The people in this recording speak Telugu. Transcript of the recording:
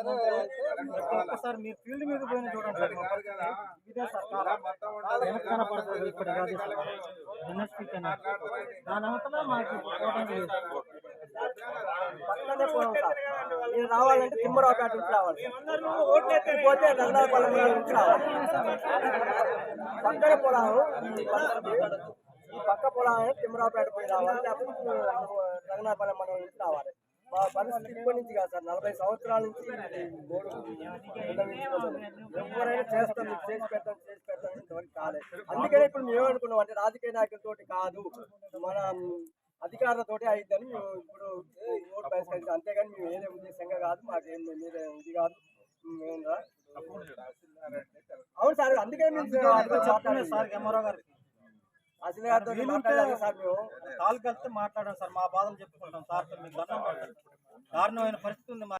ఒక్కసారి మీరు ఫీల్డ్ మీద పోయిన చూడండి. ఇదే. వెనక కనపడుతుంది ఇక్కడ దాని మాకు లేదు. మీరు రావాలంటే తిమ్మరావుపేట నుంచి రావాలి పోతే నందాలపాలెం నుంచి రావాలి. పక్కనే పొలాలు ఈ పక్క- పొలాలు తిమ్మరావుపేట పోయి రావాలి. లేకపోతే రంగనాథపాలెం మండలం నుంచి రావాలి. మా పరిస్థితి ఇప్పటి నుంచి కాదు సార్. నలభై సంవత్సరాల నుంచి. ఎవరైనా చేస్తాం చేసి పెడతాం చేసి పెడతాం ఇంతవరకు కాలేదు. అందుకనే ఇప్పుడు మేము ఏమనుకున్నాం అంటే రాజకీయ నాయకులతోటి కాదు మన అధికారులతోటి అయిద్దని మేము ఇప్పుడు ఓటు బహిష్కరించాం. అంతేగాని మేము ఏదే ఉద్దేశంగా కాదు మాకేం మీరే ఇది కాదు. మేము అవును సార్ అందుకనే మేము చెప్పలేదు మాట్లాడాలి సార్ గారికి. అసలు సార్ మేము. కాల్ కలిస్తే మాట్లాడాం సార్ మా బాధలు చెప్పుకుంటాం సార్ మీకు దండం పెడతాం. దారుణమైన పరిస్థితి ఉంది మా